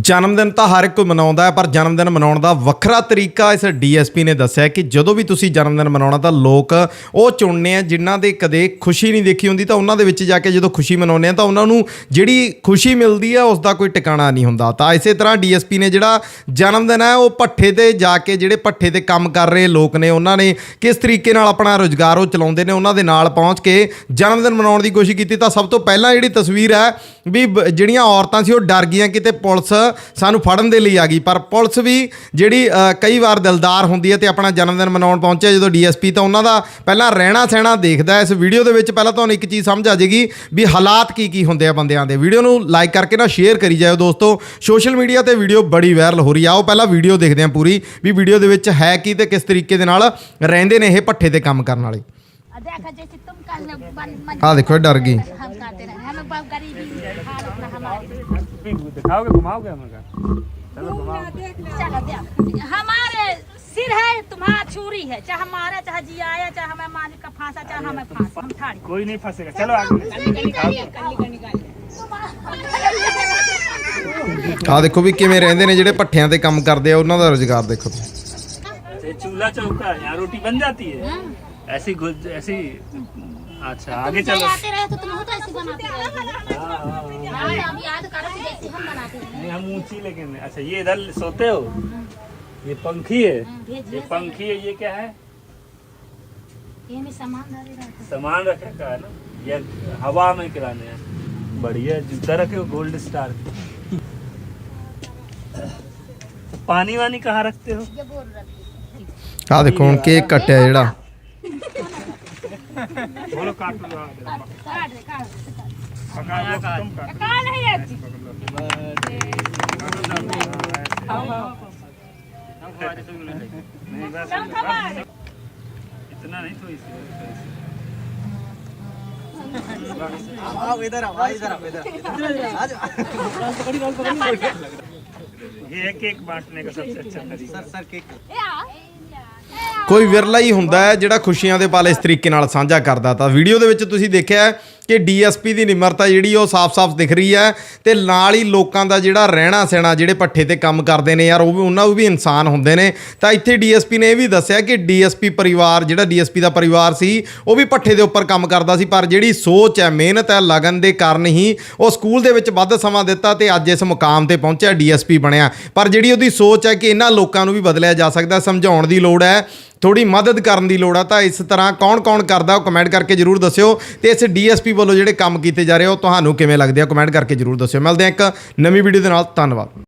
ਜਨਮ ਦਿਨ ਤਾਂ ਹਰ ਇੱਕ ਕੋਈ ਮਨਾਉਂਦਾ ਹੈ, ਪਰ ਜਨਮ ਦਿਨ ਮਨਾਉਣ ਦਾ ਵੱਖਰਾ ਤਰੀਕਾ ਇਸ ਡੀਐਸਪੀ ਨੇ ਦੱਸਿਆ ਕਿ ਜਦੋਂ ਵੀ ਤੁਸੀਂ ਜਨਮ ਦਿਨ ਮਨਾਉਣਾ ਤਾਂ ਲੋਕ ਉਹ ਚੁਣਨੇ ਆ ਜਿਨ੍ਹਾਂ ਦੇ ਕਦੇ ਖੁਸ਼ੀ ਨਹੀਂ ਦੇਖੀ ਹੁੰਦੀ, ਤਾਂ ਉਹਨਾਂ ਦੇ ਵਿੱਚ ਜਾ ਕੇ ਜਦੋਂ ਖੁਸ਼ੀ ਮਨਾਉਂਦੇ ਆ ਤਾਂ ਉਹਨਾਂ ਨੂੰ ਜਿਹੜੀ ਖੁਸ਼ੀ ਮਿਲਦੀ ਹੈ ਉਸ ਦਾ ਕੋਈ ਟਿਕਾਣਾ ਨਹੀਂ ਹੁੰਦਾ। ਤਾਂ ਇਸੇ ਤਰ੍ਹਾਂ ਡੀਐਸਪੀ ਨੇ ਜਿਹੜਾ ਜਨਮ ਦਿਨ ਹੈ, ਉਹ ਪੱਠੇ ਤੇ ਜਾ ਕੇ ਜਿਹੜੇ ਪੱਠੇ ਤੇ ਕੰਮ ਕਰ ਰਹੇ ਲੋਕ ਨੇ, ਉਹਨਾਂ ਨੇ ਕਿਸ ਤਰੀਕੇ ਨਾਲ ਆਪਣਾ ਰੋਜ਼ਗਾਰ ਉਹ ਚਲਾਉਂਦੇ ਨੇ, ਉਹਨਾਂ ਦੇ ਨਾਲ ਪਹੁੰਚ ਕੇ ਜਨਮ ਦਿਨ ਮਨਾਉਣ ਦੀ ਕੋਸ਼ਿਸ਼ ਕੀਤੀ। ਤਾਂ ਸਭ ਤੋਂ ਪਹਿਲਾਂ ਜਿਹੜੀ ਤਸਵੀਰ ਹੈ, ਵੀ ਬ- ਜਿਹੜੀਆਂ ਔਰਤਾਂ ਸੀ, ਉਹ ਡਰ ਗਈਆਂ ਕਿਤੇ ਪੁਲਿਸ ਸਾਨੂੰ ਫੜਨ ਦੇ ਲਈ ਆ ਗਈ। ਪਰ ਪੁਲਿਸ ਵੀ ਜਿਹੜੀ ਕਈ ਵਾਰ ਦਿਲਦਾਰ ਹੁੰਦੀ ਹੈ ਤੇ ਆਪਣਾ ਜਨਮ ਦਿਨ ਮਨਾਉਣ ਪਹੁੰਚਿਆ ਜਦੋਂ ਡੀਐਸਪੀ ਤਾਂ ਉਹਨਾਂ ਦਾ ਪਹਿਲਾਂ ਰਹਿਣਾ ਸਹਿਣਾ ਦੇਖਦਾ ਇਸ ਵੀਡੀਓ ਦੇ ਵਿੱਚ ਪਹਿਲਾਂ ਤੁਹਾਨੂੰ ਇੱਕ ਚੀਜ਼ ਸਮਝ ਆ ਜਾਏਗੀ ਵੀ ਹਾਲਾਤ ਕੀ ਕੀ ਹੁੰਦੇ ਆ ਬੰਦਿਆਂ ਦੇ। ਵੀਡੀਓ ਨੂੰ ਲਾਈਕ ਕਰਕੇ ਨਾ ਸ਼ੇਅਰ ਕਰੀ ਜਾਇਓ ਦੋਸਤੋ। ਸੋਸ਼ਲ ਮੀਡੀਆ ਤੇ ਵੀਡੀਓ ਬੜੀ ਵਾਇਰਲ ਹੋ ਰਹੀ ਆ। ਉਹ ਪਹਿਲਾਂ ਵੀਡੀਓ ਦੇਖਦੇ ਆ ਪੂਰੀ ਵੀ ਵੀਡੀਓ ਦੇ ਵਿੱਚ ਹੈ ਕੀ ਤੇ ਕਿਸ ਤਰੀਕੇ ਦੇ ਨਾਲ ਰਹਿੰਦੇ ਨੇ ਇਹ ਪੱਠੇ ਤੇ ਕੰਮ ਕਰਨ ਵਾਲੇ। ਆ ਦੇਖੋ ਡਰ ਗਈ। हम करते रहे हमें बहुत गरीबी हालत में हमारी दिखाओगे घुमाओगे हमें चलो घुमाओ चलो देख हमारे सिर है तुम्हारा छुरी है चाहे मारे चाहे जियाया चाहे हमें मालिक का फांसा चाहे हमें फांसा हम ठाड़ी कोई नहीं फंसेगा चलो आगे ਆ ਦੇਖੋ ਵੀ ਕਿਵੇਂ ਰਹਿੰਦੇ ਨੇ ਜਿਹੜੇ ਪੱਠਿਆਂ ਤੇ ਕੰਮ ਕਰਦੇ ਆ ਉਹਨਾਂ ਦਾ ਰੋਜ਼ਗਾਰ ਦੇਖੋ ये चूल्हा चौका है यहाँ रोटी बन जाती है ऐसी घुस ऐसी अच्छा आगे तुम चलो आते रहे तो तुम तो ऐसे बनाते रहे हाँ, हाँ, हाँ। हाँ, अब याद करो कि जैसे हम बनाते रहे नहीं हम ऊंची लेकिन अच्छा ये इधर सोते हो ये पंखी है भेजिए ये पंखी है ये क्या है ये में सामान डाले रहते सामान रखे का है ना ये हवा में किराने हैं बढ़िया जूता रखे हो गोल्ड स्टार तो पानी वानी कहाँ रखते हो ये बोल रखी ਆ ਦੇਖੋ ਹੁਣ ਕੇਕ ਕੱਟਿਆ ਜਿਹੜਾ बोलो काट लो काट दे काट पकाओ तुम काट। काल है ये बर्थडे इतना नहीं तो इसे आओ इधर आओ इधर आओ इधर आ जाओ ये केक बांटने का सबसे अच्छा तरीका। Sir sir cake. ਕੋਈ ਵਿਰਲਾ ਹੀ ਹੁੰਦਾ ਹੈ ਜਿਹੜਾ ਖੁਸ਼ੀਆਂ ਦੇ ਪਲ ਇਸ ਤਰੀਕੇ ਨਾਲ ਸਾਂਝਾ ਕਰਦਾ ਤਾਂ ਵੀਡੀਓ ਦੇ ਵਿੱਚ ਤੁਸੀਂ ਦੇਖਿਆ ਹੈ ਕਿ ਡੀਐਸਪੀ ਦੀ ਨਿਮਰਤਾ ਜਿਹੜੀ ਉਹ ਸਾਫ਼-ਸਾਫ਼ ਦਿਖ ਰਹੀ ਹੈ ਤੇ ਨਾਲ ਹੀ ਲੋਕਾਂ ਦਾ ਜਿਹੜਾ ਰਹਿਣਾ ਸਹਿਣਾ ਜਿਹੜੇ ਪੱਠੇ ਤੇ ਕੰਮ ਕਰਦੇ ਨੇ ਯਾਰ, ਉਹ ਵੀ ਉਹਨਾਂ ਨੂੰ ਵੀ ਇਨਸਾਨ ਹੁੰਦੇ ਨੇ। ਤਾਂ ਇੱਥੇ ਡੀਐਸਪੀ ਨੇ ਇਹ ਵੀ ਦੱਸਿਆ ਕਿ ਡੀਐਸਪੀ ਪਰਿਵਾਰ, ਜਿਹੜਾ ਡੀਐਸਪੀ ਦਾ ਪਰਿਵਾਰ ਸੀ, ਉਹ ਵੀ ਪੱਠੇ ਦੇ ਉੱਪਰ ਕੰਮ ਕਰਦਾ ਸੀ, ਪਰ ਜਿਹੜੀ ਸੋਚ ਹੈ, ਮਿਹਨਤ ਹੈ, ਲਗਨ ਦੇ ਕਾਰਨ ਹੀ ਉਹ ਸਕੂਲ ਦੇ ਵਿੱਚ ਵੱਧ ਸਮਾਂ ਦਿੱਤਾ ਤੇ ਅੱਜ ਇਸ ਮੁਕਾਮ ਤੇ ਪਹੁੰਚਿਆ ਡੀਐਸਪੀ ਬਣਿਆ। ਪਰ ਜਿਹੜੀ ਉਹਦੀ ਸੋਚ ਹੈ ਕਿ ਇਹਨਾਂ ਲੋਕਾਂ ਨੂੰ ਵੀ ਬਦਲਿਆ ਜਾ ਸਕਦਾ, ਸਮਝਾਉਣ ਦੀ ਲੋੜ ਹੈ ਥੋੜੀ ਮਦਦ ਕਰਨ ਦੀ ਲੋੜ ਆ, ਤਾਂ ਇਸ ਤਰ੍ਹਾਂ ਕੌਣ-ਕੌਣ ਕਰਦਾ, ਉਹ ਕਮੈਂਟ ਕਰਕੇ ਜਰੂਰ ਦੱਸਿਓ। ਤੇ ਇਸ ਡੀਐਸਪੀ ਵੱਲੋਂ ਜਿਹੜੇ ਕੰਮ ਕੀਤੇ ਜਾ ਰਹੇ ਉਹ ਤੁਹਾਨੂੰ ਕਿਵੇਂ ਲੱਗਦੇ ਆ ਕਮੈਂਟ ਕਰਕੇ ਜਰੂਰ ਦੱਸਿਓ। ਮਿਲਦੇ ਆ ਇੱਕ ਨਵੀਂ ਵੀਡੀਓ ਦੇ ਨਾਲ, ਧੰਨਵਾਦ।